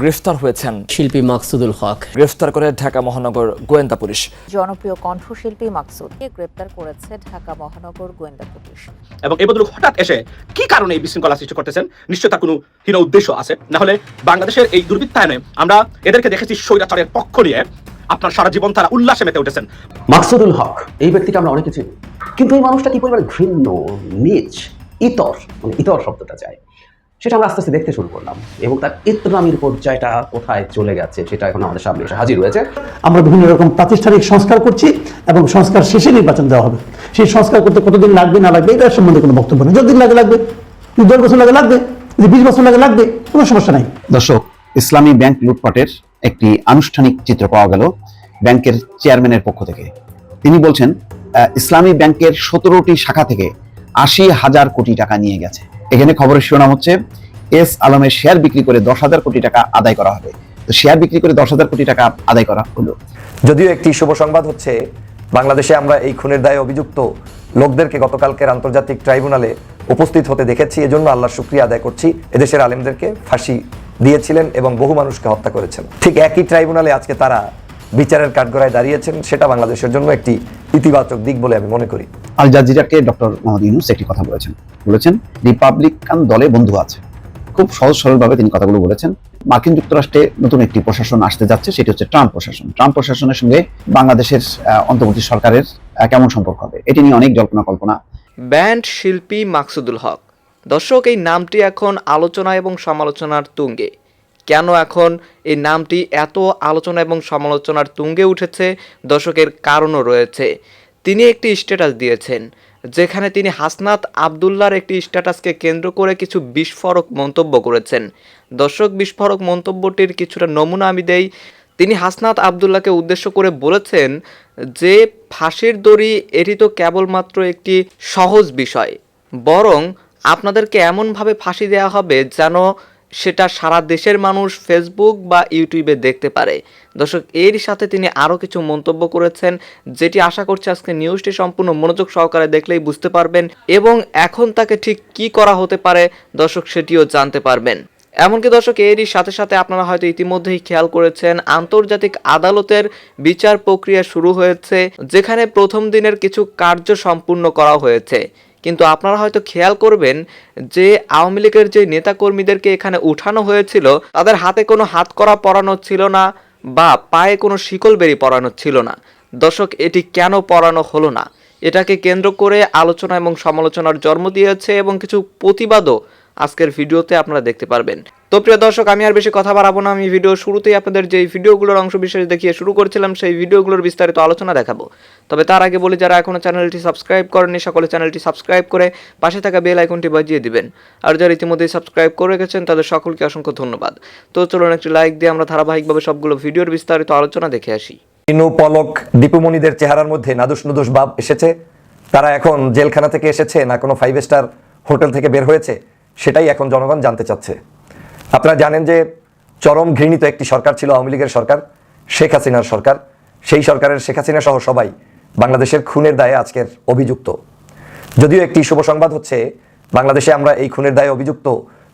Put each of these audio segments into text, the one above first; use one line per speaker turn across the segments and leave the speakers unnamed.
গ্রেফতার হয়েছেন।
শিল্পী মাকসুদুল হক।
গ্রেফতার করে ঢাকা মহানগর গোয়েন্দা পুলিশ।
জনপ্রিয় কণ্ঠশিল্পী মাকসুদকে গ্রেপ্তার করেছে ঢাকা মহানগর গোয়েন্দা পুলিশ।
এবং এই বদলুক হঠাৎ এসে কি কারণে এই বিশৃঙ্খলা সৃষ্টি করতেছেন? নিশ্চয় তার কোনো হীন উদ্দেশ্য আছে। না হলে বাংলাদেশের এই দুর্বৃত্তায়নে আমরা এদেরকে দেখেছি স্বৈরাচারের পক্ষ নিয়ে আপনার সারা জীবন তারা উল্লাসে মেতে উঠেছেন।
মাকসুদুল হক এই ব্যক্তিকে আমরা অনেকে চিনি। কিন্তু এই মানুষটা কি পরিমাণে ঘৃণ্য নিচ ইতর মানে ইতর শব্দটা চাই। সেটা আমরা আস্তে আস্তে দেখতে শুরু করলাম। এবং তার ইতনামির পর্যায়টা কোথায় চলে গেছে সেটা এখন আমাদের সামনে এসে হাজির হয়েছে।
আমরা বিভিন্ন রকম প্রাতিষ্ঠানিক সংস্কার করছি এবং সংস্কার শেষে নির্বাচন দেওয়া হবে। সেই সংস্কার করতে কতদিন লাগবে, না লাগবে এটার সম্বন্ধে কোনো বক্তব্য নেই। যতদিন লাগে লাগবে দশ বছর লাগে লাগবে, যদি বিশ বছর লাগে লাগবে, কোনো সমস্যা নাই।
দর্শক, ইসলামী ব্যাংক লুটপাটের একটি আনুষ্ঠানিক চিত্র পাওয়া গেল ব্যাংকের চেয়ারম্যানের পক্ষ থেকে। তিনি বলছেন ইসলামী ব্যাংকের সতেরোটি শাখা থেকে আশি হাজার কোটি টাকা নিয়ে গেছে। এখানে খবরের শিরোনাম হচ্ছে, এস আলমের শেয়ার বিক্রি করে দশ হাজার কোটি টাকা আদায় করা হবে। তো শেয়ার বিক্রি করে দশ হাজার কোটি টাকা আদায় করা হলো।
যদিও একটি শুভ সংবাদ হচ্ছে, বাংলাদেশে আমরা এই খুনের দায়ে অভিযুক্ত লোকদেরকে গতকালকের আন্তর্জাতিক ট্রাইব্যুনালে উপস্থিত হতে দেখেছি, এজন্য আল্লাহ শুক্রিয়া আদায় করছি। এদেশের আলেমদেরকে ফাঁসি দিয়েছিলেন এবং বহু মানুষকে হত্যা করেছেন। ঠিক একই ট্রাইব্যুনালে আজকে তারা বিচারের কাঠগড়ায় দাঁড়িয়েছেন সেটা বাংলাদেশের জন্য একটি ইতিবাচক দিক বলে আমি মনে করি।
আল জাজিরাকে ডক্টর মোহাম্মদ ইউনুস একটি কথা বলেছেন। বলেছেন রিপাবলিকান দলে বন্ধু আছে। খুব সহজ সরলভাবে তিনি কথাগুলো বলেছেন। মার্কিন যুক্তরাষ্ট্রে নতুন একটি প্রশাসন আসতে যাচ্ছে সেটি হচ্ছে ট্রাম্প প্রশাসন। ট্রাম্প প্রশাসনের সঙ্গে বাংলাদেশের আহ, অন্তর্বর্তী সরকারের কেমন সম্পর্ক হবে? এটি নিয়ে অনেক জল্পনা কল্পনা
ব্যান্ড শিল্পী মাকসুদুল হক। দর্শক এই নামটি এখন আলোচনা এবং সমালোচনার তুঙ্গে। কেন এখন এই নামটি এত আলোচনা এবং সমালোচনার তুঙ্গে উঠেছে, দর্শকের কারণও রয়েছে। তিনি একটি স্ট্যাটাস দিয়েছেন, যেখানে তিনি হাসনাত আবদুল্লার একটি স্ট্যাটাসকে কেন্দ্র করে কিছু বিস্ফোরক মন্তব্য করেছেন। দর্শক, বিস্ফোরক মন্তব্যটির কিছুটা নমুনা আমি দেই। তিনি হাসনাত আবদুল্লাহকে উদ্দেশ্য করে বলেছেন যে, ফাঁসির দড়ি, এটি তো কেবলমাত্র একটি সহজ বিষয়। বরং আপনাদেরকে এমনভাবে ফাঁসি দেওয়া হবে যেন সেটা সারা দেশের মানুষ ফেসবুক বা ইউটিউবে দেখতে পারে। দর্শক এর সাথে তিনি আরও কিছু মন্তব্য করেছেন, যেটি আশা করছি আজকে নিউজটি সম্পূর্ণ মনোযোগ সহকারে দেখলেই বুঝতে পারবেন এবং এখন তাকে ঠিক কি করা হতে পারে, দর্শক, সেটিও জানতে পারবেন। এমনকি দর্শক, এরই সাথে সাথে আপনারা হয়তো ইতিমধ্যেই খেয়াল করেছেন, আন্তর্জাতিক আদালতের বিচার প্রক্রিয়া শুরু হয়েছে, যেখানে প্রথম দিনের কিছু কার্য সম্পূর্ণ করা হয়েছে। কিন্তু আপনারা হয়তো খেয়াল করবেন যে আওয়ামী লীগের যে নেতাকর্মীদেরকে এখানে উঠানো হয়েছিল, তাদের হাতে কোনো হাত করা পরানো ছিল না বা পায়ে কোনো শিকল বেরি পরানো ছিল না। দর্শক, এটি কেন পরানো হলো না? এটাকে কেন্দ্র করে আলোচনা এবং সমালোচনার জন্ম দিয়েছে এবং কিছু প্রতিবাদও আজকের ভিডিওতে আপনারা দেখতে পারবেন। তো প্রিয় দর্শক, আমি আর বেশি কথা বাড়াবো না। আমি ভিডিও শুরুতেই আপনাদের যে ভিডিওগুলোর অংশ বিশেষ দেখিয়ে শুরু করেছিলাম, সেই ভিডিওগুলোর বিস্তারিত আলোচনা দেখাবো। তবে তার আগে বলি, যারা এখনও চ্যানেলটি সাবস্ক্রাইব করেননি, সকলে চ্যানেলটি সাবস্ক্রাইব করে পাশে থাকা বেল আইকনটি বাজিয়ে দিবেন। আর যারা ইতিমধ্যেই সাবস্ক্রাইব করে রেখেছেন, তাদের সকলকে অসংখ্য ধন্যবাদ। তো চলুন একটি লাইক দিয়ে আমরা ধারাবাহিকভাবে সবগুলো ভিডিওর বিস্তারিত আলোচনা দেখে আসি।
ইনু পলক দীপুমণিদের চেহারার মধ্যে নাদুস নুদুস ভাব এসেছে। তারা এখন জেলখানা থেকে এসেছে, না কোনো ফাইভ স্টার হোটেল থেকে বের হয়েছে, সেটাই এখন জনগণ জানতে চাচ্ছে। আপনারা জানেন যে চরম ঘৃণিত একটি সরকার ছিল, আওয়ামী লীগের সরকার, শেখ হাসিনার সরকার। সেই সরকারের শেখ হাসিনা সহ সবাই বাংলাদেশের খুনের দায়ে আজকের অভিযুক্ত। যদিও একটি শুভ সংবাদ হচ্ছে, বাংলাদেশে আমরা এই খুনের দায়ে অভিযুক্ত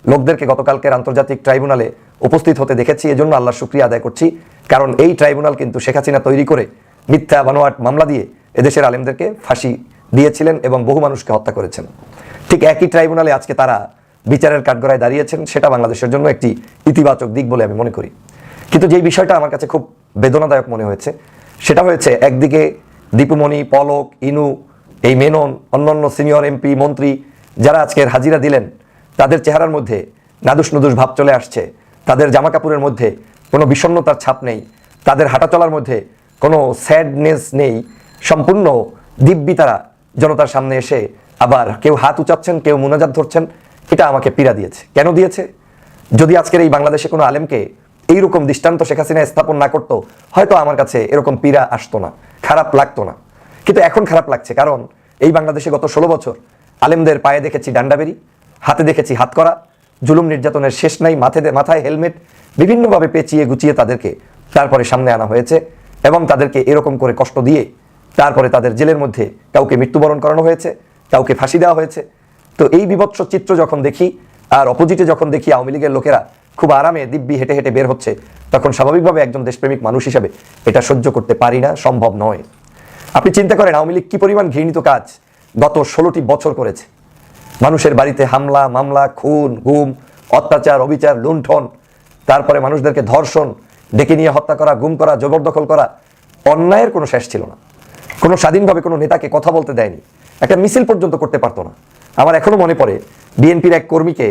লোকদেরকে গতকালকের আন্তর্জাতিক ট্রাইব্যুনালে উপস্থিত হতে দেখেছি। এজন্য আল্লাহর শুক্রিয়া আদায় করছি। কারণ এই ট্রাইব্যুনাল কিন্তু শেখ হাসিনা তৈরি করে মিথ্যা, বানোয়াট মামলা দিয়ে এদেশের আলেমদেরকে ফাঁসি দিয়েছিলেন এবং বহু মানুষকে হত্যা করেছেন। ঠিক একই ট্রাইব্যুনালে আজকে তারা বিচারের কাঠগড়ায় দাঁড়িয়েছেন, সেটা বাংলাদেশের জন্য একটি ইতিবাচক দিক বলে আমি মনে করি। কিন্তু যেই বিষয়টা আমার কাছে খুব বেদনাদায়ক মনে হয়েছে, সেটা হয়েছে একদিকে দীপুমণি, পলক, ইনু, এই মেনন, অন্যান্য সিনিয়র এমপি, মন্ত্রী, যারা আজকের হাজিরা দিলেন, তাদের চেহারার মধ্যে নাদুস নুদুস ভাব চলে আসছে, তাদের জামা কাপড়ের মধ্যে কোনো বিষণ্ণতার ছাপ নেই, তাদের হাঁটা চলার মধ্যে কোনো স্যাডনেস নেই, সম্পূর্ণ দিব্যি তারা জনতার সামনে এসে আবার কেউ হাত উচাচ্ছেন, কেউ মোনাজাত ধরছেন এটা আমাকে পীড়া দিয়েছে। কেন দিয়েছে? যদি আজকের এই বাংলাদেশে কোনো আলেমকে এইরকম দৃষ্টান্ত শেখ হাসিনা স্থাপন না করতো, হয়তো আমার কাছে এরকম পীড়া আসতো না, খারাপ লাগতো না। কিন্তু এখন খারাপ লাগছে, কারণ এই বাংলাদেশে গত ষোলো বছর আলেমদের পায়ে দেখেছি ডান্ডাবেরি, হাতে দেখেছি হাত করা, জুলুম নির্যাতনের শেষ নাই মাথায় মাথায় হেলমেট, বিভিন্নভাবে পেঁচিয়ে গুছিয়ে তাদেরকে তারপরে সামনে আনা হয়েছে এবং তাদেরকে এরকম করে কষ্ট দিয়ে তারপরে তাদের জেলের মধ্যে কাউকে মৃত্যুবরণ করানো হয়েছে, কাউকে ফাঁসি দেওয়া হয়েছে। তো এই বিভৎস চিত্র যখন দেখি, আর অপোজিটে যখন দেখি আওয়ামী লীগের লোকেরা খুব আরামে দিব্যি হেঁটে হেঁটে বের হচ্ছে, তখন স্বাভাবিকভাবে একজন দেশপ্রেমিক মানুষ হিসাবে এটা সহ্য করতে পারি না, সম্ভব নয়। আপনি চিন্তা করেন আওয়ামী লীগ কি পরিমাণ ঘৃণিত কাজ গত ষোলোটি বছর করেছে। মানুষের বাড়িতে হামলা, মামলা, খুন, গুম, অত্যাচার, অবিচার, লুণ্ঠন, তারপরে মানুষদেরকে ধর্ষণ, ডেকে নিয়ে হত্যা করা, গুম করা, জবরদখল করা, অন্যায়ের কোনো শেষ ছিল না। কোনো স্বাধীনভাবে কোনো নেতাকে কথা বলতে দেয়নি। একটা মিছিল পর্যন্ত করতে পারতো না। আমার এখনও মনে পড়ে, বিএনপির এক কর্মীকে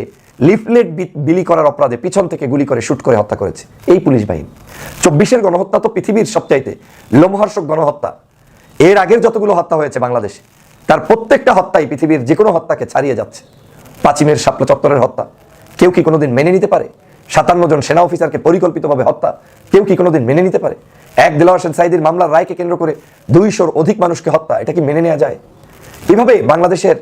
লিফলেট বিলি করার অপরাধে পিছন থেকে গুলি করে, শুট করে হত্যা করেছে। এই পুলিশ বাহিনী। চব্বিশের গণহত্যা তো পৃথিবীর সবচাইতে লোমহর্ষক গণহত্যা। এর আগের যতগুলো হত্যা হয়েছে বাংলাদেশে, তার প্রত্যেকটা হত্যাই পৃথিবীর যে কোনো হত্যাকে ছাড়িয়ে যাচ্ছে। পাচিমের শাপলা চত্বরের হত্যা, কেউ কি কোনোদিন মেনে নিতে পারে? সাতান্ন জন সেনা অফিসারকে পরিকল্পিতভাবে হত্যা, কেউ কি কোনোদিন মেনে নিতে পারে? এক দিলাওয়ার হোসেন সাইদির মামলার রায়কে কেন্দ্র করে দুইশোর অধিক মানুষকে হত্যা, এটা কি মেনে নেওয়া যায়? এভাবে বাংলাদেশের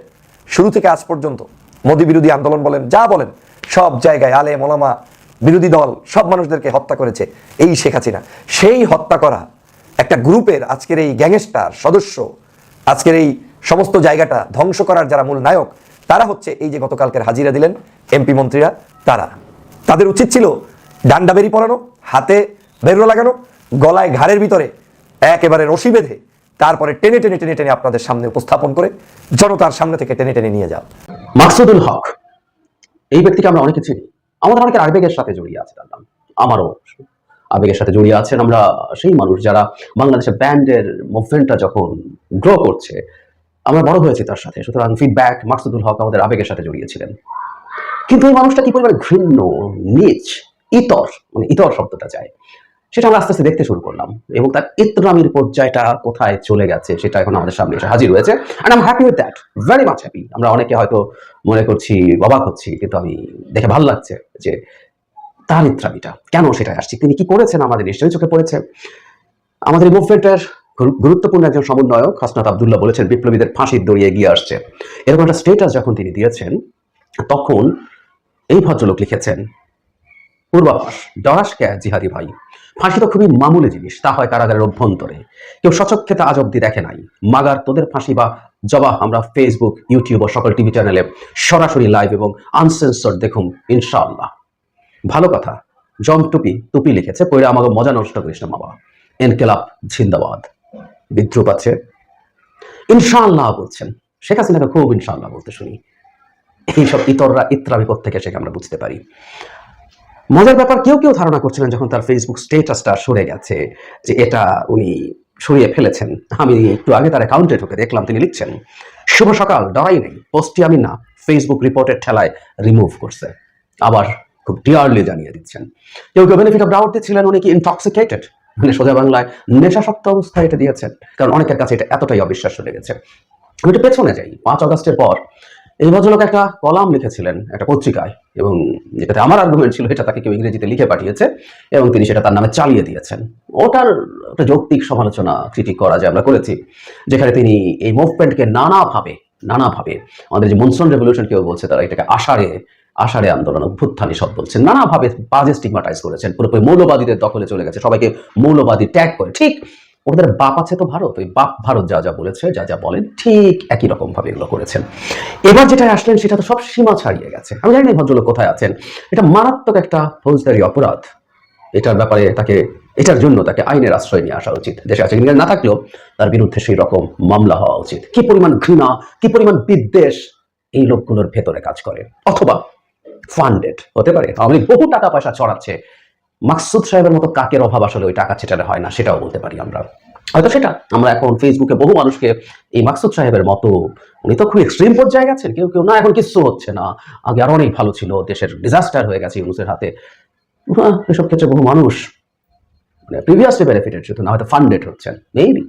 শুরু থেকে আজ পর্যন্ত মোদী বিরোধী আন্দোলন বলেন, যা বলেন, সব জায়গায় আলে মোলামা বিরোধী দল, সব মানুষদেরকে হত্যা করেছে এই শেখ হাসিনা। সেই হত্যা করা একটা গ্রুপের আজকের এই গ্যাংস্টার সদস্য, আজকের এই সমস্ত জায়গাটা ধ্বংস করার যারা মূল নায়ক, তারা হচ্ছে এই যে গতকালকের হাজিরা দিলেন এমপি মন্ত্রীরা, তারা। তাদের উচিত ছিল ডান্ডা বেরি পরানো, হাতে বেরো লাগানো, গলায় ঘাড়ের ভিতরে একেবারে রশি বেঁধে তারপরে টেনে টেনে টেনে টেনে আপনাদের সামনে উপস্থাপন করে জনতার সামনে থেকে টেনে টেনে নিয়ে যাও
মাকসুদুল হক, এই ব্যক্তিকে আমরা অনেকে চিনি। আমাদের অনেকের আবেগের সাথে জড়িয়ে আছে তার নাম। আমারও আবেগের সাথে জড়িয়ে আছেন আমরা সেই মানুষ যারা বাংলাদেশের ব্যান্ডের মুভমেন্টটা যখন গ্রো করছে, আমরা বড় হয়েছি তার সাথে। সুতরাং ফিডব্যাক মাকসুদুল হক আমাদের আবেগের সাথে জড়িয়েছিলেন। কিন্তু এই মানুষটা কি পরিমাণে ঘৃণ্য, নিচ, ইতর মানে ইতর শব্দটা যায় সেটা আমরা আস্তে আস্তে দেখতে শুরু করলাম। এবং তার ইতরামির পর্যায়টা কোথায় চলে গেছে সেটা এখন আমাদের সামনে এসে হাজির হয়েছে। And I'm happy with that very much happy আমরা অনেকে হয়তো মনে করছি, অবাক হচ্ছি, কিন্তু আমি দেখে ভালো লাগছে যে তার ইত্রামিটা, কেন সেটা আসছি? তিনি কি করেছেন? আমাদের নিশ্চয়ই চোখে পড়েছে। আমাদের মুভমেন্টের গুরুত্বপূর্ণ একজন সমন্বয়ক, হাসনাত আবদুল্লাহ বলেছেন, বিপ্লবীদের ফাঁসির দড়ি এগিয়ে আসছে। এরকম একটা স্টেটাস যখন তিনি দিয়েছেন, তখন এই ভদ্রলোক লিখেছেন পূর্বাভাস ডরাস কে জিহাদি ভাই ফাঁসি তো খুবই মামুলি জিনিস, তা হয় কারাগারের অভ্যন্তরে। কেউ সচক্ষে তা আজ অব্দি দেখে নাই। মাগার তোদের ফাঁসি বা জবাব আমরা ফেসবুক ইউটিউব ও সকল টিভি চ্যানেলে সরাসরি লাইভ এবং আনসেন্সর দেখুন, ইনশাআল্লাহ। ভালো কথা জম টুপি টুপি লিখেছে পরে আমাকে মজা নষ্ট করিস না বাবা। এনকেলাপ জিন্দাবাদ। বিদ্রুপ আছে ইনশাআল্লাহ বলছেন। শেখ হাসিনাকে খুব ইনশাআল্লাহ বলতে শুনি। এইসব ইতররা ইত্রা বিপদ থেকে সেটা আমরা বুঝতে পারি। মজার ব্যাপার, কেউ কেউ ধারণা করছিলেন যখন তার ফেসবুক স্টেটাসটা সরে গেছে যে এটা উনি সরিয়ে ফেলেছেন। আমি একটু আগে তার অ্যাকাউন্টে ঢুকে দেখলাম, তিনি লিখছেন, শুভ সকাল ডরাই নেই, পোস্টটি আমি না ফেসবুক রিপোর্টের ঠেলায় রিমুভ করছে। আবার খুব ডিয়ারলি জানিয়ে দিচ্ছেন। কেউ কেউ বেনিফিট অফ ডাউট দিচ্ছিলেন উনি কি ইনটক্সিকেটেড মানে সোজা বাংলায় নেশাসক্ত অবস্থায় এটা দিয়েছেন, কারণ অনেকের কাছে এটা এতটাই অবিশ্বাস্য লেগেছে। আমি একটু পেছনে যাই, পাঁচ আগস্টের পর, এই ভদ্রলোক একটা কলাম লিখেছিলেন, একটা পত্রিকায় এবং যেটাতে আমার আর্গুমেন্ট ছিল, এটা তাকে কেউ ইংরেজিতে লিখে পাঠিয়েছে এবং তিনি সেটা তার নামে চালিয়ে দিয়েছেন। ওটার একটা যৌক্তিক সমালোচনা ক্রিটিক করা যে আমরা করেছি, যেখানে তিনি এই মুভমেন্টকে নানাভাবে নানাভাবে, আমাদের যে মনসুন রেভলিউশন কেউ বলছে, তারা এটাকে আষাঢ়ে আষাঢ়ে আন্দোলন অভ্যুত্থানী সব বলছেন, নানাভাবে বাজে স্টিগমাটাইজ করেছেন, পুরোপুরি মৌলবাদীদের দখলে চলে গেছে, সবাইকে মৌলবাদী ট্যাগ করে। ঠিক ওদের বাপ আছে তো ভারত, ওই বাপ ভারত যা যা বলেছে, যা যা বলেন, ঠিক একই রকম ভাবে এগুলো করেছেন। এবার যেটা আসলেন সেটা তো সব সীমা ছাড়িয়ে গেছে। আমি জানি ভদ্রলোক কোথায় আছেন। এটা মারাত্মক একটা ফৌজদারি অপরাধ। এটার ব্যাপারে তাকে, এটার জন্য তাকে আইনের আশ্রয় নিয়ে আসা উচিত। দেশে আছে না থাকলেও তার বিরুদ্ধে সেই রকম মামলা হওয়া উচিত। কি পরিমাণ ঘৃণা, কি পরিমাণ বিদ্বেষ এই লোকগুলোর ভেতরে কাজ করে। অথবা ফান্ডেড হতে পারে। আওয়ামী বহু টাকা পয়সা ছড়াচ্ছে। মাকসুদ সাহেবের মতো কাকের অভাব আসলে ওই টাকা ছেটালে হয় না, সেটাও বলতে পারি আমরা। হয়তো সেটা। আমরা এখন ফেসবুকে বহু মানুষকে এই মাকসুদ সাহেবের মতো, উনি তো খুব এক্সট্রিম পর্যায়ে গেছেন, কেউ কেউ না, এখন কিচ্ছু হচ্ছে না। আগে আরও অনেক ভালো ছিল, দেশের ডিজাস্টার হয়ে গেছে ইউনুসের হাতে। এসব ক্ষেত্রে বহু মানুষ মানে প্রিভিয়াসলি বেনিফিটেড শুধু না হয়তো ফান্ডেড হচ্ছেন মেবি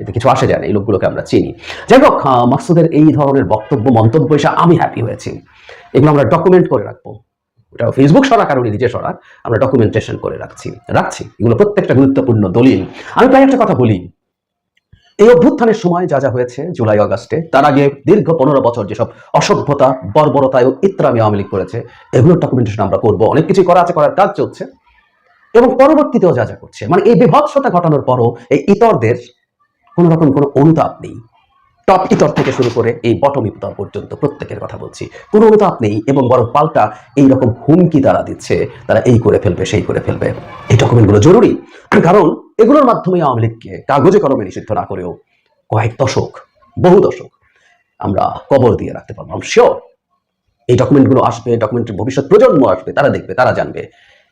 এতে কিছু আসে যায় না, এই লোকগুলোকে আমরা চিনি। যাই হোক মাকসুদের এই ধরনের বক্তব্য, মন্তব্য এসে আমি হ্যাপি হয়েছি। এগুলো আমরা ডকুমেন্ট করে রাখব। ওটা ফেসবুক সরাক আর উনি নিজে সরাক। আমরা ডকুমেন্টেশন করে রাখছি। রাখছি। এগুলো প্রত্যেকটা গুরুত্বপূর্ণ দলিল। আমি প্রায় একটা কথা বলি। এই অভ্যুত্থানের সময় যা যা হয়েছে, জুলাই, অগাস্টে, তার আগে দীর্ঘ পনেরো বছর যেসব অসভ্যতা, বর্বরতা এবং ইত্রামি আওয়ামী লীগ করেছে, এগুলোর ডকুমেন্টেশন আমরা করব। অনেক কিছু করা আছে, করার কাজ চলছে। এবং পরবর্তীতেও যা যা করছে মানে এই বিভৎসতা ঘটানোর পরও এই ইতরদের কোনো রকম কোনো অনুতাপ নেই। টপ ইতর থেকে শুরু করে এই বটম ইতর পর্যন্ত প্রত্যেকের কথা বলছি। কোনো অনুতাপ নেই এবং বরং পাল্টা এই রকম হুমকি তারা দিচ্ছে, তারা এই করে ফেলবে, সেই করে ফেলবে। এই ডকুমেন্টগুলো জরুরি। কারণ এগুলোর মাধ্যমে আওয়ামী লীগকে কাগজে কলমে নিষিদ্ধ না করেও কয়েক দশক, বহু দশক আমরা কবর দিয়ে রাখতে পারব। শিওর এই ডকুমেন্টগুলো আসবে ডকুমেন্টের ভবিষ্যৎ প্রজন্ম আসবে, তারা দেখবে, তারা জানবে।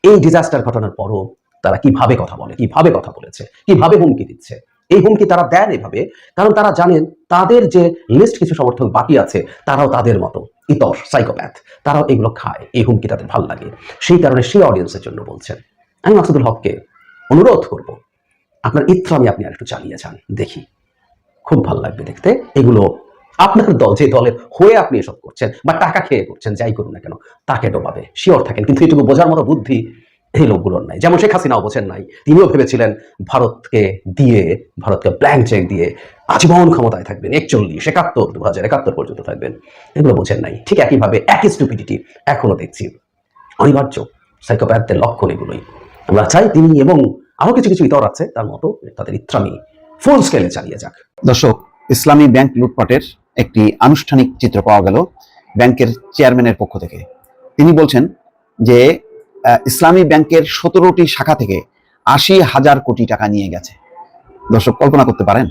এই ডিজাস্টার ঘটনার পরও তারা কীভাবে কথা বলে, কীভাবে কথা বলেছে, কীভাবে হুমকি দিচ্ছে। এই হুমকি তারা দেন এভাবে, কারণ তারা জানেন তাদের যে লিস্ট কিছু সমর্থক বাকি আছে, তারাও তাদের মতো। ইতর সাইকোপ্যাথ তারাও এগুলো খায়, এই হুমকি তাদের ভালো লাগে। সেই কারণে সেই অডিয়েন্সের জন্য বলছেন, আমি মাসুদুল হককে অনুরোধ করব, আপনার ইত্রামি আপনি আর একটু চালিয়ে যান, দেখি। খুব ভালো লাগবে দেখতে। এগুলো আপনার দল, যে দলের হয়ে আপনি এসব করছেন বা টাকা খেয়ে করছেন, যাই করুন না কেন, তাকে ডোবাবে। শিওর থাকেন, কিন্তু এটুকু বোঝার মতো বুদ্ধি এই লোকগুলোর নাই। যেমন শেখ হাসিনাও বোঝেন নাই, তিনিও ভেবেছিলেন ভারতকে দিয়ে, ভারতকে ব্ল্যাঙ্ক চেক দিয়ে আজীবন ক্ষমতায় থাকবেন, একচল্লিশ, একাত্তর দু হাজার একাত্তর পর্যন্ত থাকবেন। এগুলো বোঝেন নাই। ঠিক একইভাবে একই স্টুপিডিটি এখনও দেখছি। অনিবার্য সাইকোপ্যাথদের লক্ষণ এগুলোই। আমরা চাই তিনি এবং আরও কিছু কিছু ইতর আছে, তার মতো তাদের ইত্রামি ফুল স্কেলে চালিয়ে যাক।
দর্শক, ইসলামী ব্যাংক লুটপাটের একটি আনুষ্ঠানিক চিত্র পাওয়া গেল ব্যাংকের চেয়ারম্যানের পক্ষ থেকে। তিনি বলছেন যে ইসলামী ব্যাংকের সতেরোটি শাখা থেকে আশি হাজার কোটি টাকা নিয়ে গেছে। দর্শক, কল্পনা করতে পারেন।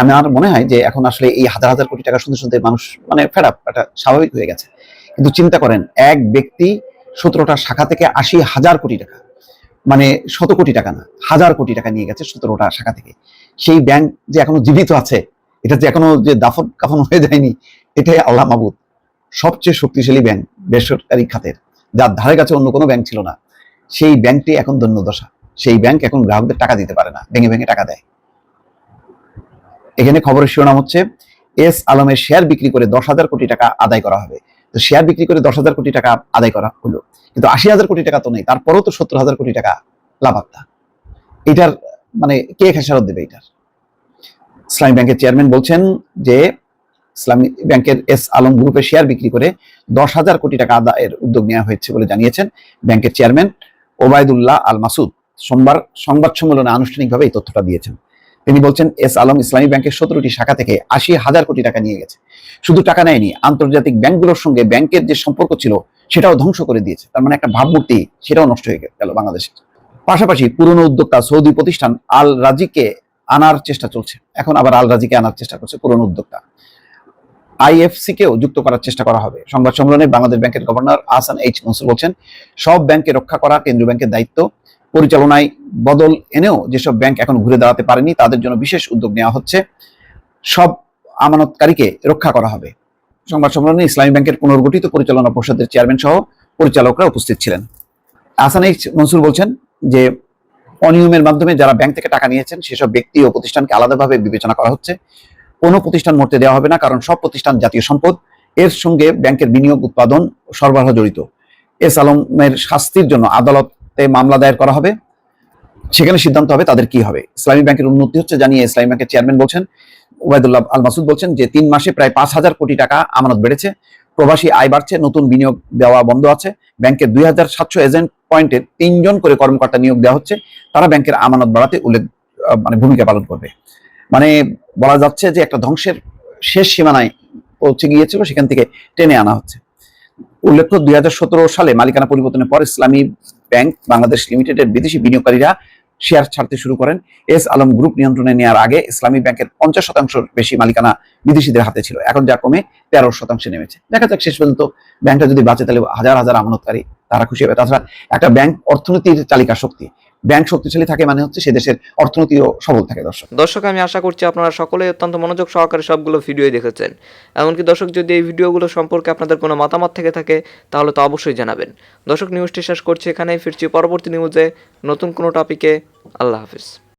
আমার মনে হয় যে এখন আসলে এই হাজার হাজার কোটি টাকা শুনতে শুনতে মানুষ মানে ফেরাপ এটা স্বাভাবিক হয়ে গেছে। কিন্তু চিন্তা করেন, এক ব্যক্তি সতেরোটা শাখা থেকে আশি হাজার কোটি টাকা মানে শত কোটি টাকা না, হাজার কোটি টাকা নিয়ে গেছে সতেরোটা শাখা থেকে। সেই ব্যাংক যে এখনও জীবিত আছে, এটা যে এখনও যে দাফন কাফন হয়ে যায়নি, এটাই আল্লাহ মাবুদ। সবচেয়ে শক্তিশালী ব্যাংক, বেসরকারি খাতের। যার ধারে কাছে অন্য কোনো ব্যাংক ছিল না, সেই ব্যাংকটি এখন দৈন্যদশা। সেই ব্যাংক এখন গ্রাহকদের টাকা দিতে পারে না, ভেঙে ভেঙে টাকা দেয়। এখানে খবরের শিরোনাম হচ্ছে, এস আলমের শেয়ার বিক্রি করে দশ হাজার কোটি টাকা আদায় করা হবে। তো শেয়ার বিক্রি করে দশ হাজার কোটি টাকা আদায় করা হলো। কিন্তু আশি হাজার কোটি টাকা তো নেই, তারপরেও তো সত্তর হাজার কোটি টাকা লাভাত্তা এটার মানে কে খেসারত দেবে এটার? ইসলামী ব্যাংকের চেয়ারম্যান বলছেন যে ইসলামী ব্যাংকের এস আলম গ্রুপের শেয়ার বিক্রি করে দশ হাজার কোটি টাকা আদায়ের উদ্যোগ নেওয়া হয়েছে বলে জানিয়েছেন ব্যাংকের চেয়ারম্যান ওবায়দুল্লাহ আল মাসুদ। সোমবার সংবাদ সম্মেলনে আনুষ্ঠানিকভাবে এই তথ্যটা দিয়েছেন। তিনি বলছেন, এস আলম ইসলামী ব্যাংকের সতেরোটি শাখা থেকে আশি হাজার কোটি টাকা নিয়ে গেছে। শুধু টাকা নেয়নি, আন্তর্জাতিক ব্যাংকগুলোর সঙ্গে ব্যাংকের যে সম্পর্ক ছিল, সেটাও ধ্বংস করে দিয়েছে। তার মানে একটা ভাবমূর্তি, সেটাও নষ্ট হয়ে গেল বাংলাদেশে। পাশাপাশি পুরনো উদ্যোক্তা সৌদি প্রতিষ্ঠান আল রাজিকে আনার চেষ্টা চলছে। এখন আবার আল রাজিকে আনার চেষ্টা করছে পুরনো উদ্যোক্তা। আইএফসি কেও যুক্ত করার চেষ্টা করা হবে। সংবাদ সম্মেলনে বাংলাদেশ ব্যাংকের গভর্নর আহসান এইচ মনসুর বলছেন, সব ব্যাংকে রক্ষা করা কেন্দ্রীয় ব্যাংকের দায়িত্ব। পরিচালনায় বদল এনেও যেসব ব্যাংক এখন ঘুরে দাঁড়াতে পারেনি, তাদের জন্য বিশেষ উদ্যোগ নেওয়া হচ্ছে। সব আমানতকারীকে রক্ষা করা হবে। সংবাদ সম্মেলনে ইসলামী ব্যাংকের পুনর্গঠিত পরিচালনা পরিষদের চেয়ারম্যান সহ পরিচালকরা উপস্থিত ছিলেন। আহসান এইচ মনসুর বলছেন যে, অনিয়মের মাধ্যমে যারা ব্যাংক থেকে টাকা নিয়েছেন, সেসব ব্যক্তি ও প্রতিষ্ঠানকে আলাদাভাবে বিবেচনা করা হচ্ছে। কোনো প্রতিষ্ঠান মরতে দেওয়া হবে না, কারণ সব প্রতিষ্ঠান জাতীয় সম্পদ। এর সঙ্গে ব্যাংকের বিনিয়োগ, উৎপাদন সরবরাহ জড়িত। এস আলমের শাস্তির জন্য আদালতে মামলা দায়ের করা হবে। সেখানে সিদ্ধান্ত হবে তাদের কি হবে। ইসলামী ব্যাংকের উন্নতি হচ্ছে জানিয়ে ইসলামী ব্যাংকের চেয়ারম্যান বলছেন, ওবায়দুল্লাহ আল মাসুদ বলছেন যে, তিন মাসে প্রায় পাঁচ হাজার কোটি টাকা আমানত বেড়েছে। প্রবাসী আয় বাড়ছে, নতুন বিনিয়োগ দেওয়া বন্ধ আছে। ব্যাংকের দুই হাজার সাতশো এজেন্ট পয়েন্টে তিনজন করে কর্মকর্তা নিয়োগ দেওয়া হচ্ছে। তারা ব্যাংকের আমানত বাড়াতে উল্লেখ মানে ভূমিকা পালন করবে। মানে বলা যাচ্ছে যে একটা ধ্বংসের শেষ সীমানায় পৌঁছে গিয়েছিল, সেখান থেকে টেনে আনা হচ্ছে। উল্লেখ্য দুই হাজার সতেরো সালে মালিকানা পরিবর্তনের পর ইসলামী ব্যাংক বাংলাদেশ লিমিটেডের বিদেশি বিনিয়োগকারীরা শেয়ার ছাড়তে শুরু করেন। এস আলম গ্রুপ নিয়ন্ত্রণে নেওয়ার আগে ইসলামী ব্যাংকের পঞ্চাশ শতাংশ বেশি মালিকানা বিদেশিদের হাতে ছিল। এখন যা কমে তেরো শতাংশে নেমেছে। দেখা যাক শেষ পর্যন্ত ব্যাংকটা যদি বাঁচে, তাহলে হাজার হাজার আমানতকারী তারা খুশি হবে। তাছাড়া একটা ব্যাংক অর্থনীতির চালিকা শক্তি। ব্যাংক শক্তিশালী থাকে মানে হচ্ছে সে দেশের অর্থনীতিও সবল থাকে, দর্শক।
দর্শক, আমি আশা করছি আপনারা সকলেই অত্যন্ত মনোযোগ সহকারে সবগুলো ভিডিও দেখেছেন। এমনকি দর্শক, যদি এই ভিডিওগুলো সম্পর্কে আপনাদের কোনো মতামত থেকে থাকে, তাহলে তো অবশ্যই জানাবেন। দর্শক নিউজটি শেষ করছি এখানেই, ফিরছি পরবর্তী নিউজে নতুন কোনো টপিকে আল্লাহ হাফিজ।